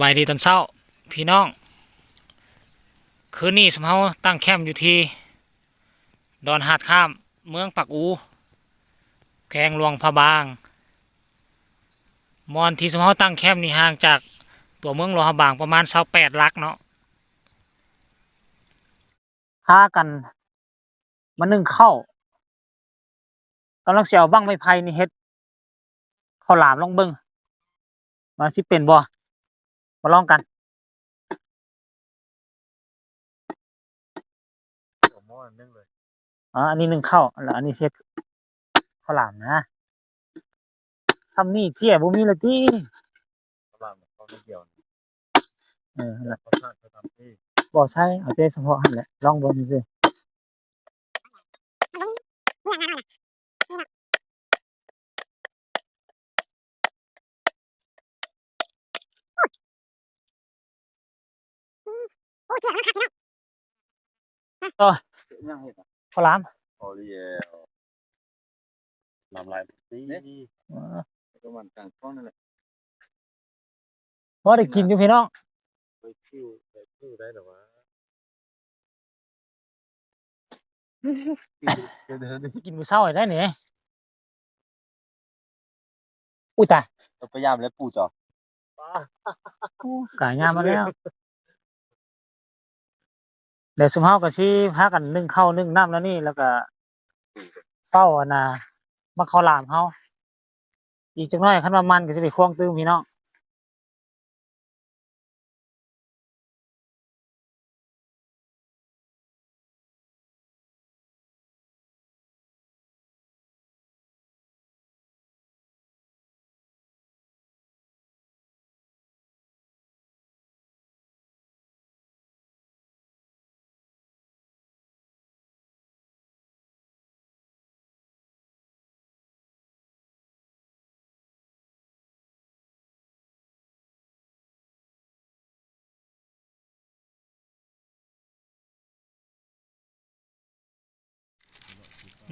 บายดีตอนเช้า พี่น้อง คืนนี้สมเฮาตั้งแคมป์อยู่ที่ ดอนหาดข้าม เมืองปักอู แขวงหลวงพระบาง มอนที่สมเฮาตั้งแคมป์นี่ห่างจากตัวเมืองหลวงพระบางประมาณ28ลักเนาะพากันมานึ่งข้าวกำลังเสียวบ้างไม้ไผ่นี่เฮ็ดข้าวหลามลองเบิ่งมาสิเป็นบ่ มาลองกันผมมอนึงเลยอ๋ออันนี้หนึ่งข้าวแล้วอันนี้เช็ดข้าวหลามนะซัมนี่เจี๊ยบ่มีเลยติกำลังเขาไม่เกี่ยวเออนั่นแหละเขาสร้างเขาทำที่บ่ใช่เอาแต่เฉพาะหั่นแหละลองเบิ่งซิต่อยังเห็นข้าวหลามโอเรียลลำลายตีนี่เออประมาณกลางท้องนั่นแหละพอได้กินอยู่พี่น้องไปคิวไปคิวได้หรอวะเดี๋ยวเดี๋ยวเดี๋ยวกินมื้อเช้าได้นี่อุ้ยตายพยายามแล้วปู่จ่อกายยามมาแล้ว เดี๋ยวสุมเฮาก็สิพากันนึ่งข้าวนึ่งน้ำแล้วนี่แล้วก็เป้าอันน่ะมาข้าวหลามเฮาอีกจักหน่อยคันว่ามันก็สิไปควงตื้มพี่น้อง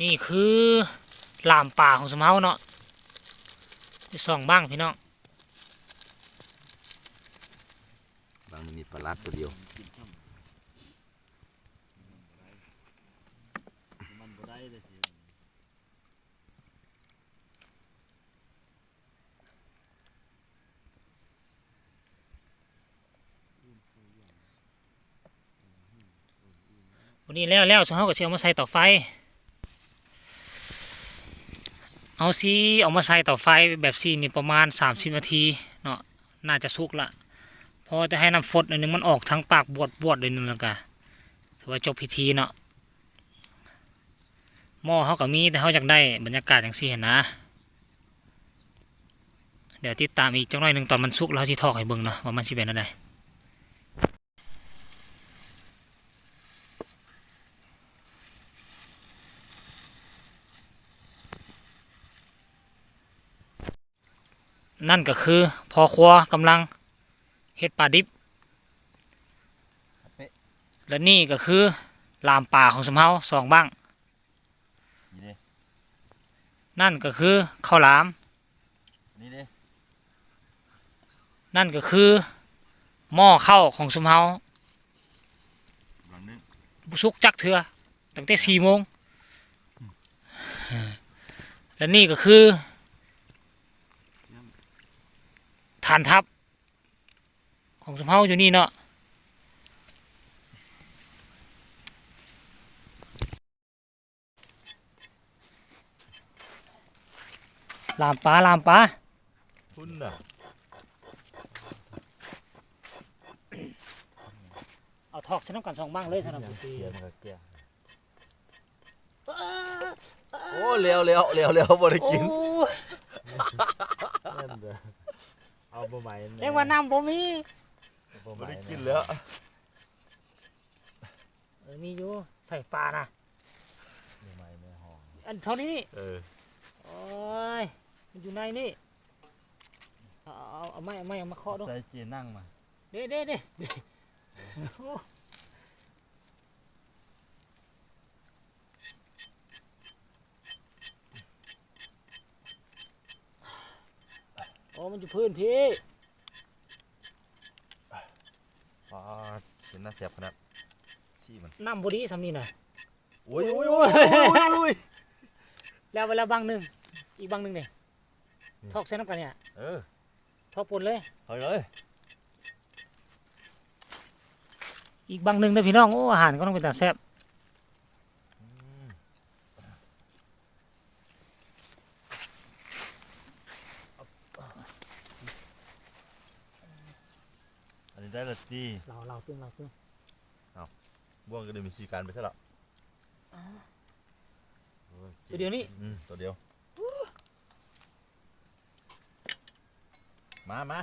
นี่คือหลามป่าของสมเฮาเนาะจะส่องบ้างพี่น้องบางมีปลาตัวเดียววันนี้แล้วแล้วสมเฮาก็สิเอามาใส่เต่อไฟ เอาซีเอามาใส่เต่อไฟแบบซีนี่ประมาณ 30 นาทีเนาะน่าจะสุกละพอจะให้น้ำฟดหนึงมันออกทั้งปากบวดบวดเลยนึงแล้วก็ถือว่าจบพิธีเนาะหม้อเขาก็มีแต่เขาอยากได้บรรยากาศอย่างซี่หั้นนะ เดี๋ยวติดตามอีกจังหน่อยหนึ่งตอนมันสุกแล้วเราสิทอกให้เบิ่งเนาะว่ามันสิเป็นอะไร นั่นก็คือพอครัวกำลังเฮ็ดปลาดิบ และนี่ก็คือลามป่าของสมเฮาสองบ้างนี่ดินั่นก็คือข้าวหลามนี่ดินั่นก็คือหม้อข้าวของสมเฮาบางนึงบุสุกจักเถื่อตั้งแต่สี่โมงและนี่ก็คือ ฐานทัพ ของสมเฮาอยู่นี่เนาะลามปลาลามปลาคุณน่ะเอาทอกสนับกันสองบ้างเลยสนับเกียร์มันเกียร์โอ้เลี้ยวเลี้ยวเลี้ยวเลี้ยวบ่ได้กินโอ้ยนั่น เด้อเอาบ่ไหมเรียกว่าน้ำบ่มีบ่ไหมบ่ได้กินแล้วเออมีอยู่ใส่ปลานะบ่ไหมในห้องอันเท่านี้นี่เออโอ้ยมันอยู่ในนี่เอาเอาเอาไม้เอาไม้เอามาเคาะดูใส่เจนั่งมาเด้เด้เด้ โอ้โอ้มันอยู่พื้นพี่ปลาเป็นน่าเสียบขนาดขี้มันน้ำบดีสำนี่น่ะโอ้ยโอ้ยโอ้ยโอ้ยโอ้ยโอ้ยแล้วเวลาบางหนึ่งอีกบางหนึ่งเนี่ยทอกเส้นน้ำกันเนี่ยเออทอกปนเลยเฮ้ยเลยอีกบางหนึ่งเด้อพี่น้องโอ้อาหารก็ต้องเป็นตาแซ่บ อันนี้ได้ละตีเราเราตึ้งเราตึ้งบ่วงก็เดี๋ยวมีสีการไปใช่หรอตัวเดียวนี่อืมตัวเดียว มามา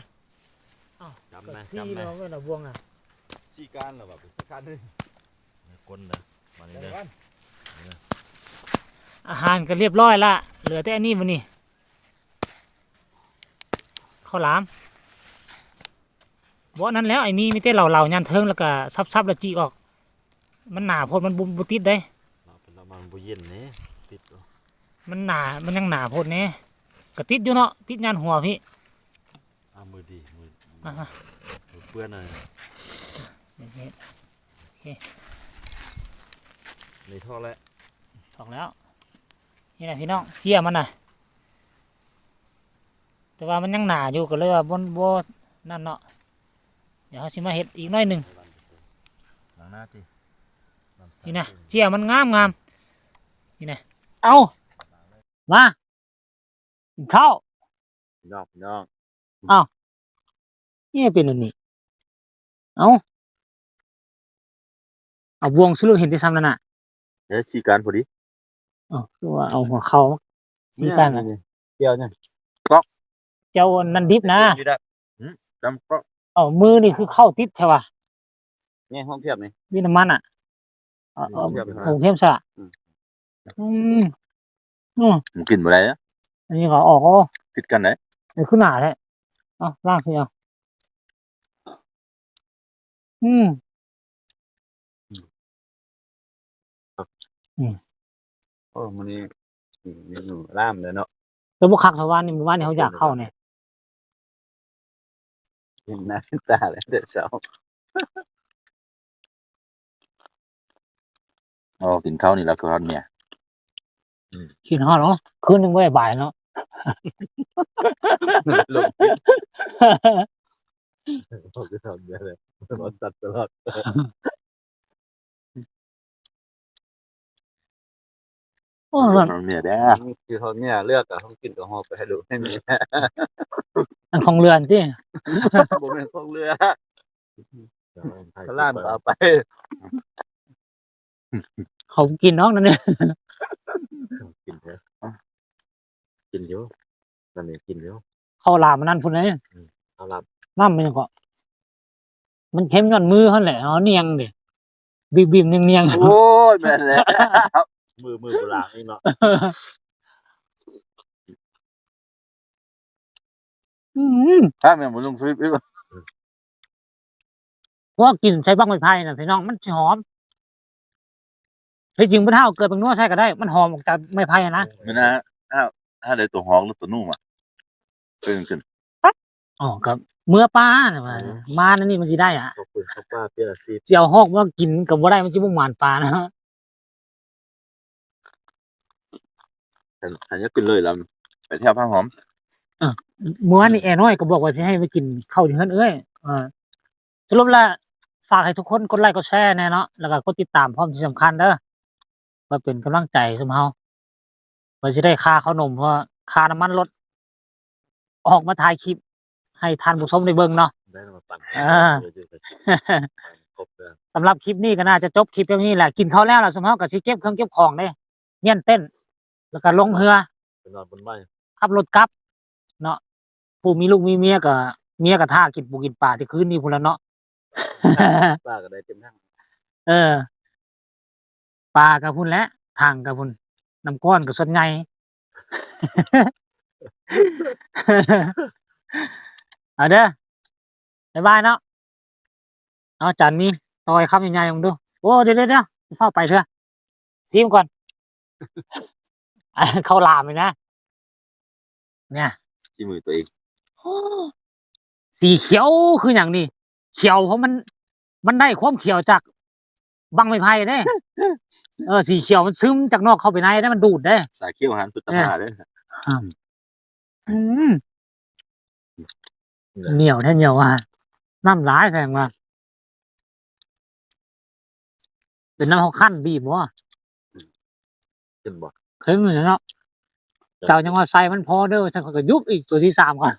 อ้าวจำก็นะซี่จำนะเราเว้ยเราบวงอะสีการเหรอแบบสีการเลยก้นเลยมานี่เลยอาหารก็เรียบร้อยละเหลือแต่อันนี้มันนี่ข้าวหลาม บ่นั้นแล้วไอ้มีมีแต่เหล่าเหล่ายันเทิงแล้วก็ซับซับแล้วจีออก มันหนาโพดมันบุบุติดได้เราเป็นระมังบุเย็นนี่ติดมันหนามันยังหนาโพดแน่ก็ติดอยู่เนาะติดยันหัวพี่อ่ามือดีมืออะมือเปื้อนเลยเดี๋ยวสิในท่อแล้วออกแล้ว นี่นะพี่น้องเจียมันน่ะ แต่ว่ามันยังหนาอยู่ก็เลยว่าบนบ่นั่นเนาะ เดี๋ยวเขาสิมาเฮ็ดอีกหน้อยหนึ่งหลังหน้าตีนี่นะเจียมันงามงามนี่นะเอามากินข้าวน้องน้องนี่เป็นอันนี้เอาเอาบวงสรุปเห็นที่ซ้ำนั่นน่ะเดี๋ยวสีการพอดีอ๋อคือว่าเอาหัวเข่าสีกันน่ะเกี่ยวเนี่ยเจ้านันดิบนะอยู่ได้หืมจำก็ เอามือนี่คือเข้าติดใช่ป่ะเนี่ยห้องเทียบนี่วิน้ำมันอะเอาเอาเทียบไปเอาเทียมซะอืมอืมอืมมันกินบ่ได้นะอันนี้ก็ออกโอ้ผิดกันไหนไอ้ขึ้นหนาแท้เอาล่างสิเอาอืมโอ้มันนี่เมนูล่ามเลยเนาะแล้วบุคักสวรรค์นี่หมู่บ้านนี่เขาอยากเข้าเนี่ย เห็นหน้าเห็นตาเลยเด็ดเสาอ๋อกินข้าวนี่แล้วคือทอดเนี่ยกินฮอดเนาะคืนหนึงไว้บ่ายเนาะลงเขาจะทำเนี่ยเลยตลอดตัดตลอดโอ้มันเนี่ยได้คือเขาเนี่ยเลือกอะเขากินกับหอบไปให้ดูให้มี อันของเรือนที่ผมเป็นพวกเรือเขาล่ามเอาไปเขากินน้องนั่นเนี่ยกินเถอะกินเยอะตอนนี้กินเยอะเขาลามมันนั่นพุ่นเลยเขาลับน้ำมันยังก็มันเค็มย้อนมือเขาแหละเอาเนียงดิบีบบีบเนียงเนียงโอ้ยแม่นแล้วมือมือโบราณนี่เนาะ อืม ถ้าแม่บุลุงฟลิปอีกเพราะว่ากินใช้บ้างไม้ไผ่น่ะพี่น้องมันสิหอมที่จริงพระเท่าเกิดเป็นนัวใช่ก็ได้ มันหอมออกจากไม้ไผ่อะนะไม่นะถ้าถ้าได้ตัวหองหรือตัวนุ่มอะเป็นขึ้นอ๋อกับเมื่อป้าน่ะมามานั่นนี่มันสิได้อะขอบคุณครับป้าเปียซีเจียวหอกว่ากินกับว่าได้มันจะบุ้งหวานปลานะฉันจะกินเลยแล้วไปเที่ยวผ้าหอม เมื่อวานนี่แอน้อยก็บอกว่าจะให้ไปกินข้าวที่เฮือนเอ้ยเออสรุปแล้วฝากให้ทุกคนกดไลค์กดแชร์แน่เนาะแล้วก็กดติดตามพร้อมที่สำคัญเด้อเพื่อเป็นกำลังใจสมเฮาเพื่อจะได้ค่าขนมเพราะว่าค่าน้ำมันลดออกมาถ่ายคลิป ให้ท่านผู้ชมได้เบิ่งเนาะ ได้มาปั่นอ่า ครบเลยสำหรับคลิปนี้ก็น่าจะจบคลิปอย่างนี้แหละกินข้าวแล้วล่ะสมเฮาก็สิเก็บเครื่องเก็บของเด้เมียนเต้น แล้วก็ลงเรือไปนอนบนบ้านขับรถกลับ เนาะผู้มีลูกมีเมียก็เมียก็ท่ากินปูกินปลาที่คืนนี้พุ่นละเนาะป้าก็ได้เต็มทั้งเออปลากับพุ่นและทางกับพุ่นน้ำก้อนกับส่วนใหญ่เอาเด้อบ๊ายบายเนาะเอาจานมีต่อยคำใหญ่ๆลองดูโอ้เดี๋ยวเดี๋ยวเดี๋ยวเข้าไปเถอะซีมก่อนเข้าลามเลยนะ เนี่ย ที่มือตัวเองสีเขียวคืออย่างนี้เขียวเพราะมัน มันได้ความเขียวจากบังไม้ไผ่เด้เออสีเขียวมันซึมจากนอกเข้าไปในได้มันดูดได้สายเขี้ยวหันพุทธมาเด้ออืมเหนียวแท้เหนียวอะน้ำร้ายแสงว่าเป็นน้ำเขาขั้นบีบวะกินบ่เคยเหมือนเนาะ เจ้ายังว่าใส่มันพอเด้อฉันก็ยุบอีกตัวที่สามก่อน